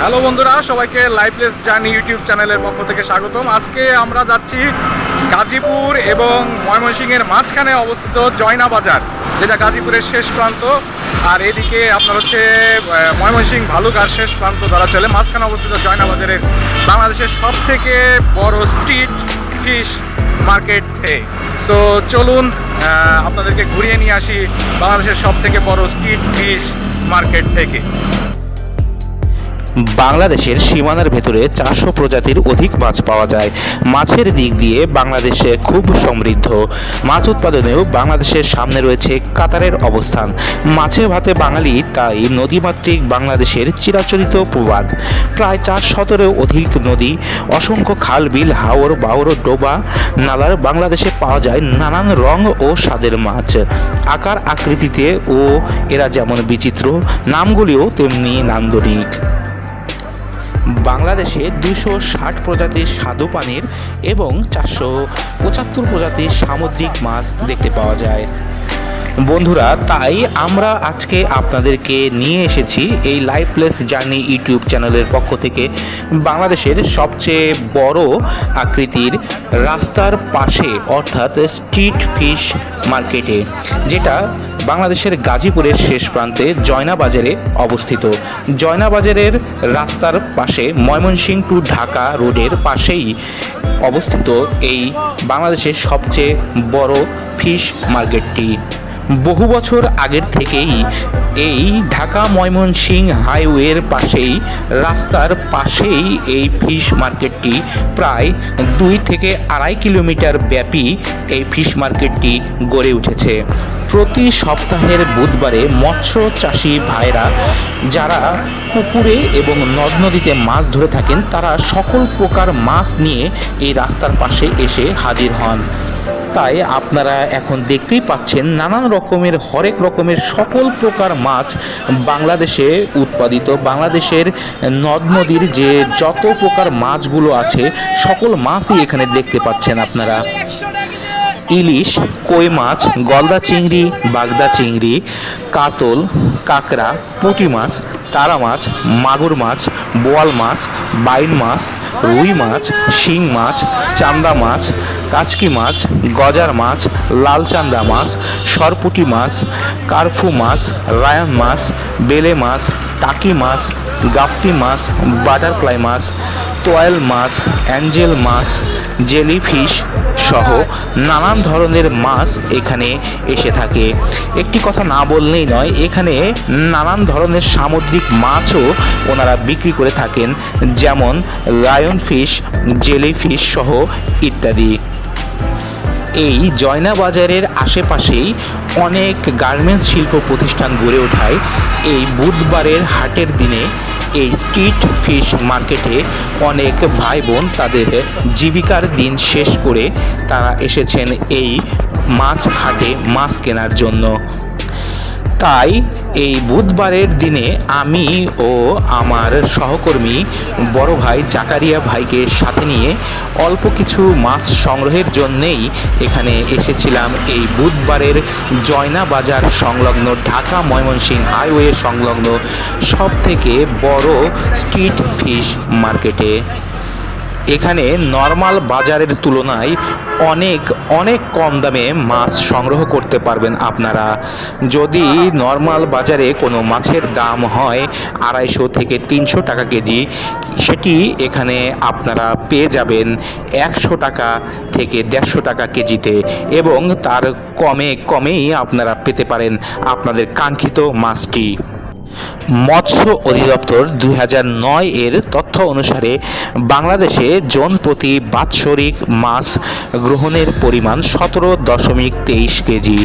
Hello বন্ধুরা সবাইকে লাইভলেস journey YouTube চ্যানেলের পক্ষ থেকে স্বাগতম। আজকে আমরা যাচ্ছি গাজীপুর এবং ময়মনসিংহের মাঝখানে অবস্থিত জয়না বাজার যেটা গাজীপুরের শেষ প্রান্ত। আর এদিকে আপনার হচ্ছে ময়মনসিং ভালুক আর শেষ প্রান্ত ধরা চলে। মাঝখানে অবস্থিত জয়না বাজারের বাংলাদেশের সব থেকে বড় স্ট্রিট ফিশ মার্কেট সো চলুন আপনাদেরকে ঘুরিয়ে নিয়ে আসি বাংলাদেশের সব থেকে বড় স্ট্রিট ফিশ মার্কেট থেকে। বাংলাদেশের সীমানার ভেতরে চারশো প্রজাতির অধিক মাছ পাওয়া যায়। মাছের দিক দিয়ে বাংলাদেশে খুব সমৃদ্ধ। মাছ উৎপাদনেও বাংলাদেশের সামনে রয়েছে কাতারের অবস্থান। মাছে ভাতে বাঙালি, তাই নদীমাতৃক বাংলাদেশের চিরাচরিত প্রবাদ। প্রায় চার শতরেও অধিক নদী, অসংখ্য খাল বিল হাওর বাওর, ডোবা, নালার বাংলাদেশে পাওয়া যায় নানান রং ও স্বাদের মাছ। আকার আকৃতিতে ও এরা যেমন বিচিত্র, নামগুলিও তেমনি নান্দনিক। বাংলাদেশে দুশো ষাট প্রজাতির স্বাদু পানির এবং চারশো পঁচাত্তর প্রজাতির সামুদ্রিক মাছ দেখতে পাওয়া যায়। বন্ধুরা, তাই আমরা আজকে আপনাদেরকে নিয়ে এসেছি এই লাইভ প্লেস জার্নি ইউটিউব চ্যানেলের পক্ষ থেকে বাংলাদেশের সবচেয়ে বড় আকৃতির রাস্তার পাশে, অর্থাৎ স্ট্রিট ফিশ মার্কেটে, যেটা বাংলাদেশের গাজীপুরের শেষ প্রান্তে জয়না বাজারে অবস্থিত। জয়না বাজারের রাস্তার পাশে ময়মনসিংহ টু ঢাকা রোডের পাশেই অবস্থিত এই বাংলাদেশের সবচেয়ে বড় ফিশ মার্কেটটি। বহু বছর আগের থেকেই এই ঢাকা ময়মনসিংহ হাইওয়ের পাশেই, রাস্তার পাশেই এই ফিশ মার্কেটটি প্রায় দুই থেকে আড়াই কিলোমিটার ব্যাপী এই ফিশ মার্কেটটি গড়ে উঠেছে। প্রতি সপ্তাহের বুধবারে মৎস্য চাষি ভাইরা যারা পুকুরে এবং নদ নদীতে মাছ ধরে থাকেন, তারা সকল প্রকার মাছ নিয়ে এই রাস্তার পাশে এসে হাজির হন। তাই আপনারা এখন দেখতেই পাচ্ছেন নানান রকমের, হরেক রকমের সকল প্রকার মাছ বাংলাদেশে উৎপাদিত। বাংলাদেশের নদ নদীর যে যত প্রকার মাছগুলো আছে, সকল মাছই এখানে দেখতে পাচ্ছেন আপনারা। ইলিশ, কই মাছ, গলদা চিংড়ি, বাগদা চিংড়ি, কাতল, কাঁকড়া, পুঁটি মাছ, তারা মাছ, মাগুর মাছ, বোয়াল মাছ, বাইন মাছ, রুই মাছ, শিং মাছ, চান্দা মাছ, কাচকি মাছ, গজার মাছ লাল চান্দা মাছ, সরপুটি মাছ, কার্ফু মাছ, রায়ান মাছ, বেলে মাছ টাকি মাছ গাপ্তি মাছ, বাটারফ্লাই মাছ তোয়াল মাছ, অ্যাঞ্জেল মাছ, জেলিফিশ সহ নানান ধরনের মাছ এখানে এসে থাকে। একটি কথা না বললেই নয়, এখানে নানান ধরনের সামুদ্রিক মাছও ওনারা বিক্রি করে থাকেন, যেমন লায়ন ফিশ জেলিফিশ সহ ইত্যাদি। এই জয়না বাজারের আশেপাশেই অনেক গার্মেন্টস শিল্প প্রতিষ্ঠান গড়ে ওঠায়। এই বুধবারের হাটের দিনে এই স্ট্রিট ফিশ মার্কেটে অনেক ভাই বোন তাদের জীবিকার দিন শেষ করে তারা এসেছেন এই মাছ হাটে মাছ কেনার জন্য। তাই এই বুধবারের দিনে আমি ও আমার সহকর্মী বড় ভাই জাকারিয়া ভাইকে সাথে নিয়ে অল্প কিছু মাছ সংগ্রহের জন্যেই এখানে এসেছিলাম এই বুধবারের জয়না বাজার সংলগ্ন ঢাকা ময়মনসিংহ হাইওয়ে সংলগ্ন সব থেকে বড় স্ট্রিট ফিশ মার্কেটে। এখানে নর্মাল বাজারের তুলনায় অনেক অনেক কম দামে মাছ সংগ্রহ করতে পারবেন আপনারা। যদি নর্মাল বাজারে কোনো মাছের দাম হয় আড়াইশো থেকে তিনশো টাকা কেজি, সেটি এখানে আপনারা পেয়ে যাবেন একশো টাকা থেকে দেড়শো টাকা কেজিতে এবং তার কমে, কমেই আপনারা পেতে পারেন আপনাদের কাঙ্ক্ষিত মাছটি। মৎস্য অধিদপ্তর দুই নয় এর তথ্য অনুসারে বাংলাদেশে জন প্রতি বাৎসরিক মাছ গ্রহণের পরিমাণ সতেরো দশমিক তেইশ কেজি।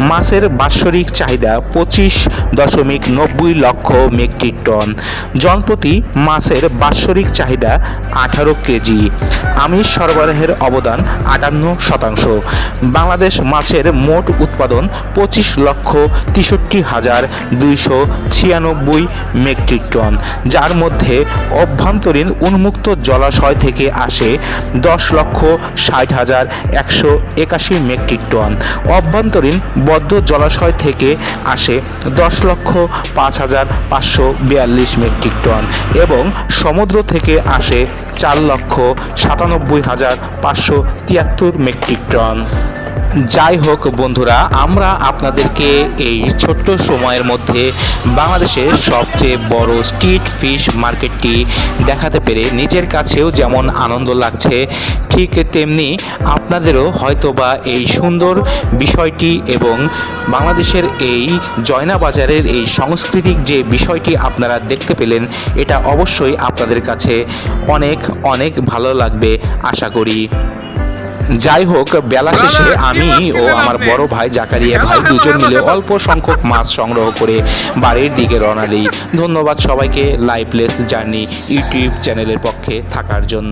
মাছের বাৎসরিক চাহিদা পঁচিশ দশমিক নব্বই লক্ষ মেট্রিক টন। জনপ্রতি মাছের বাৎসরিক চাহিদা আঠারো কেজি। আমিষ সরবরাহের অবদান আটান্ন শতাংশ। বাংলাদেশ মাছের মোট উৎপাদন পঁচিশ লক্ষ তেষট্টি হাজার দুইশো ছিয়ানব্বই ছিয়ানব্বই মেট্রিক টন, যার মধ্যে অভ্যন্তরীণ উন্মুক্ত জলাশয় থেকে আসে দশ লক্ষ ষাট হাজার একশো একাশি মেট্রিক টন। অভ্যন্তরীণ বদ্ধ জলাশয় থেকে আসে দশ লক্ষ পাঁচ হাজার পাঁচশো বিয়াল্লিশ মেট্রিক টন এবং সমুদ্র থেকে আসে চার লক্ষ সাতানব্বই হাজার পাঁচশো তিয়াত্তর মেট্রিক টন। যাই হোক বন্ধুরা, আমরা আপনাদেরকে এই ছোট্ট সময়ের মধ্যে বাংলাদেশের সবচেয়ে বড় স্ট্রিট ফিশ মার্কেটটি দেখাতে পেরে নিজের কাছেও যেমন আনন্দ লাগছে, ঠিক তেমনি আপনাদেরও হয়তোবা এই সুন্দর বিষয়টি এবং বাংলাদেশের এই জয়না বাজারের এই সাংস্কৃতিক যে বিষয়টি আপনারা দেখতে পেলেন, এটা অবশ্যই আপনাদের কাছে অনেক অনেক ভালো লাগবে, আশা করি। যাই হোক বেলা শেষে আমি ও আমার বড় ভাই জাকারিয়া ভাই দুজন মিলে অল্প সংখ্যক মাছ সংগ্রহ করে বাড়ির দিকে রওনা দিই। ধন্যবাদ সবাইকে লাইফলেস জার্নি ইউটিউব চ্যানেলের পক্ষে থাকার জন্য।